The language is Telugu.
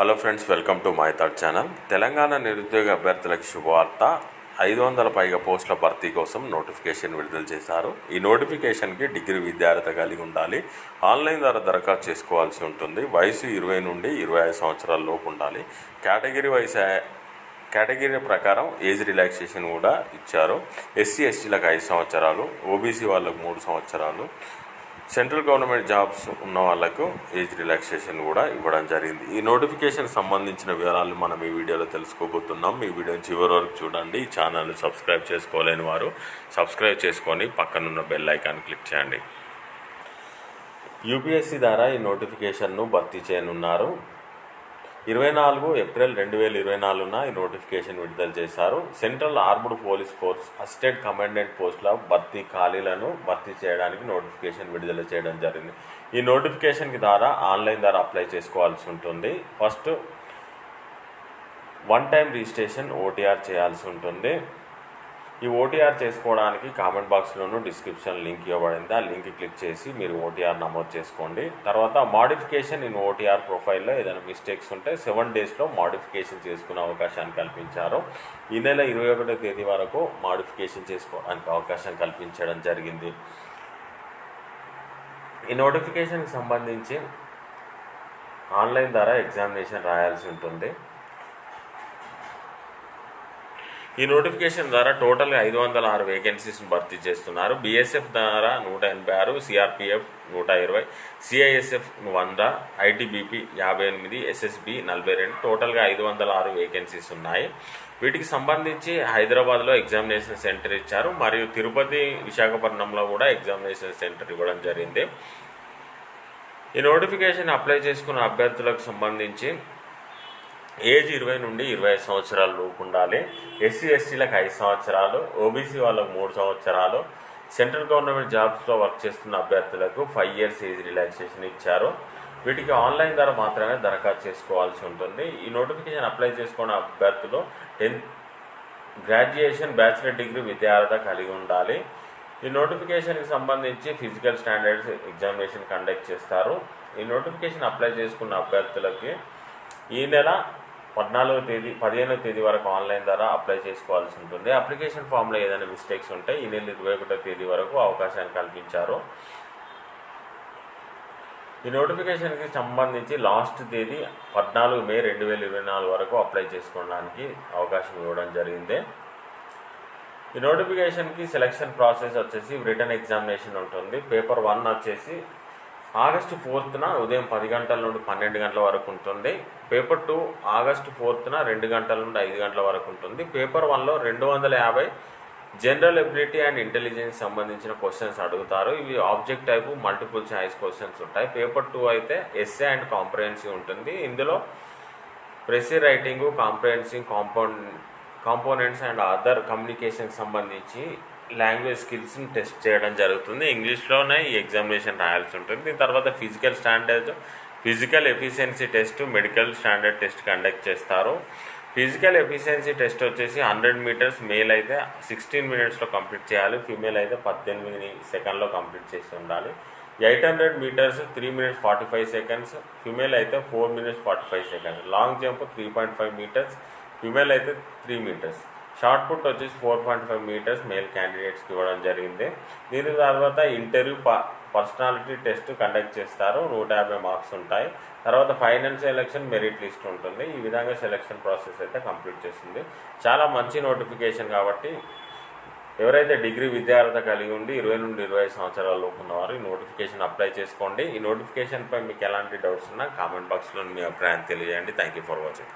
Hello friends welcome to my third channel. Telangana నిరుద్యోగ అభ్యర్థులకు శుభవార్త. ఐదు వందల పైగా పోస్టుల భర్తీ కోసం నోటిఫికేషన్ విడుదల చేశారు. ఈ నోటిఫికేషన్కి డిగ్రీ విద్యార్హత కలిగి ఉండాలి. ఆన్లైన్ ద్వారా దరఖాస్తు చేసుకోవాల్సి ఉంటుంది. వయసు ఇరవై నుండి ఇరవై ఐదు సంవత్సరాల లోపు ఉండాలి. కేటగిరీ వయసు కేటగిరీ ప్రకారం ఏజ్ రిలాక్సేషన్ కూడా ఇచ్చారు. ఎస్సీ ఎస్టీలకు ఐదు సంవత్సరాలు ఓబీసీ వాళ్ళకు మూడు సంవత్సరాలు. సెంట్రల్ గవర్నమెంట్ జాబ్స్ ఉన్న వాళ్ళకు ఏజ్ రిలాక్సేషన్ కూడా ఇవ్వడం జరిగింది. ఈ నోటిఫికేషన్ సంబంధించిన వివరాలు మనం ఈ వీడియోలో తెలుసుకోబోతున్నాం. ఈ వీడియోని చివరి వరకు చూడండి. ఈ ఛానల్ని సబ్స్క్రైబ్ చేసుకోలేని వారు సబ్స్క్రైబ్ చేసుకొని పక్కనున్న బెల్ ఐకాన్ క్లిక్ చేయండి. యూపీఎస్సీ ద్వారా ఈ నోటిఫికేషన్ను భర్తీ చేయనున్నారు. ఇరవై నాలుగు ఏప్రిల్ రెండు వేల ఇరవై నాలుగున ఈ నోటిఫికేషన్ విడుదల చేశారు. Central armed police force assistant commandant పోస్టుల భర్తీ ఖాళీలను భర్తీ చేయడానికి నోటిఫికేషన్ విడుదల చేయడం జరిగింది. ఈ నోటిఫికేషన్కి ద్వారా ఆన్లైన్ ద్వారా అప్లై చేసుకోవాల్సి ఉంటుంది. First one time registration OTR చేయాల్సి ఉంటుంది. ఈ ఓటీఆర్ చేసుకోవడానికి కామెంట్ బాక్స్లోనూ డిస్క్రిప్షన్ లింక్ ఇవ్వబడింది. ఆ లింక్ క్లిక్ చేసి మీరు ఓటీఆర్ నమోదు చేసుకోండి. తర్వాత మాడిఫికేషన్ ఇన్ ఓటీఆర్ ప్రొఫైల్లో ఏదైనా మిస్టేక్స్ ఉంటే సెవెన్ డేస్లో మాడిఫికేషన్ చేసుకునే అవకాశాన్ని కల్పించారు. ఈ నెల ఇరవై ఒకటో తేదీ వరకు మాడిఫికేషన్ చేసుకోవడానికి అవకాశం కల్పించడం జరిగింది. ఈ నోటిఫికేషన్కి సంబంధించి ఆన్లైన్ ద్వారా ఎగ్జామినేషన్ రాయాల్సి ఉంటుంది. ఈ నోటిఫికేషన్ ద్వారా టోటల్గా ఐదు వందల ఆరు వేకెన్సీస్ను భర్తీ చేస్తున్నారు. బీఎస్ఎఫ్ ద్వారా నూట ఎనభై ఆరు సిఆర్పిఎఫ్ నూట ఇరవై సిఐఎస్ఎఫ్ వంద ఐటీబీపీ యాభై ఎనిమిది ఎస్ఎస్బి నలభై రెండు. టోటల్గా ఐదు వందల ఆరు వేకెన్సీస్ ఉన్నాయి. వీటికి సంబంధించి హైదరాబాద్లో ఎగ్జామినేషన్ సెంటర్ ఇచ్చారు. మరియు తిరుపతి విశాఖపట్నంలో కూడా ఎగ్జామినేషన్ సెంటర్ ఇవ్వడం జరిగింది. ఈ నోటిఫికేషన్ అప్లై చేసుకున్న అభ్యర్థులకు సంబంధించి ఏజ్ ఇరవై నుండి ఇరవై ఐదు సంవత్సరాల లోపు ఉండాలి. ఎస్సీ ఎస్టీలకు ఐదు సంవత్సరాలు ఓబీసీ వాళ్ళకు మూడు సంవత్సరాలు. సెంట్రల్ గవర్నమెంట్ జాబ్స్లో వర్క్ చేస్తున్న అభ్యర్థులకు ఫైవ్ ఇయర్స్ ఏజ్ రిలాక్సేషన్ ఇచ్చారు. వీటికి ఆన్లైన్ ద్వారా మాత్రమే దరఖాస్తు చేసుకోవాల్సి ఉంటుంది. ఈ నోటిఫికేషన్ అప్లై చేసుకున్న అభ్యర్థులు టెన్త్ గ్రాడ్యుయేషన్ బ్యాచిలర్ డిగ్రీ విద్యార్హత కలిగి ఉండాలి. ఈ నోటిఫికేషన్కి సంబంధించి ఫిజికల్ స్టాండర్డ్స్ ఎగ్జామినేషన్ కండక్ట్ చేస్తారు. ఈ నోటిఫికేషన్ అప్లై చేసుకున్న అభ్యర్థులకి ఈ నెల పద్నాలుగో తేదీ పదిహేనో తేదీ వరకు ఆన్లైన్ ద్వారా అప్లై చేసుకోవాల్సి ఉంటుంది. అప్లికేషన్ ఫామ్లో ఏదైనా మిస్టేక్స్ ఉంటే ఈ నెల ఇరవై ఒకటో తేదీ వరకు అవకాశాన్ని కల్పించారు. ఈ నోటిఫికేషన్కి సంబంధించి లాస్ట్ తేదీ పద్నాలుగు మే రెండు వేల ఇరవై నాలుగు వరకు అప్లై చేసుకోవడానికి అవకాశం ఇవ్వడం జరిగింది. ఈ నోటిఫికేషన్కి సెలక్షన్ ప్రాసెస్ వచ్చేసి రిటర్న్ ఎగ్జామినేషన్ ఉంటుంది. పేపర్ వన్ వచ్చేసి ఆగస్టు ఫోర్త్న ఉదయం పది గంటల నుండి పన్నెండు గంటల వరకు ఉంటుంది. పేపర్ టూ ఆగస్టు ఫోర్త్న రెండు గంటల నుండి ఐదు గంటల వరకు ఉంటుంది. పేపర్ వన్లో రెండు వందల యాభై జనరల్ ఎబిలిటీ అండ్ ఇంటెలిజెన్స్ సంబంధించిన క్వశ్చన్స్ అడుగుతారు. ఇవి object type multiple choice questions ఉంటాయి. పేపర్ టూ అయితే ఎస్ఏ అండ్ కాంప్రహెన్సివ్ ఉంటుంది. ఇందులో precis writing comprehensive compound components and other కమ్యూనికేషన్కి సంబంధించి లాంగ్వేజ్ స్కిల్స్ని టెస్ట్ చేయడం జరుగుతుంది. ఇంగ్లీష్లోనే ఈ ఎగ్జామినేషన్ రాయాల్సి ఉంటుంది. దీని తర్వాత physical standard physical efficiency test medical standard test conduct చేస్తారు. ఫిజికల్ ఎఫిషియన్సీ టెస్ట్ వచ్చేసి హండ్రెడ్ మీటర్స్ మేల్ అయితే సిక్స్టీన్ మినిట్స్లో కంప్లీట్ చేయాలి. ఫీమేల్ అయితే పద్దెనిమిది సెకండ్లో కంప్లీట్ చేసి ఉండాలి. Eight hundred metres three minutes forty five seconds female అయితే four minutes forty five seconds. Long jump three point five metres female అయితే త్రీ మీటర్స్. షార్ట్ పుట్ వచ్చేసి four point five metres male క్యాండిడేట్స్కి ఇవ్వడం జరిగింది. దీని తర్వాత ఇంటర్వ్యూ పర్సనాలిటీ టెస్ట్ కండక్ట్ చేస్తారు. నూట యాభై మార్క్స్ ఉంటాయి. తర్వాత ఫైనల్ సెలక్షన్ మెరిట్ లిస్ట్ ఉంటుంది. ఈ విధంగా సెలక్షన్ ప్రాసెస్ అయితే కంప్లీట్ చేస్తుంది. చాలా మంచి నోటిఫికేషన్ కాబట్టి ఎవరైతే డిగ్రీ విద్యార్హత కలిగి ఉండి ఇరవై నుండి ఇరవై ఐదు సంవత్సరాల లోపు ఉన్నవారు ఈ నోటిఫికేషన్ అప్లై చేసుకోండి. ఈ నోటిఫికేషన్పై మీకు ఎలాంటి డౌట్స్ ఉన్నా కామెంట్ బాక్స్లో మీ అభిప్రాయం తెలియజేయండి. Thank you for watching.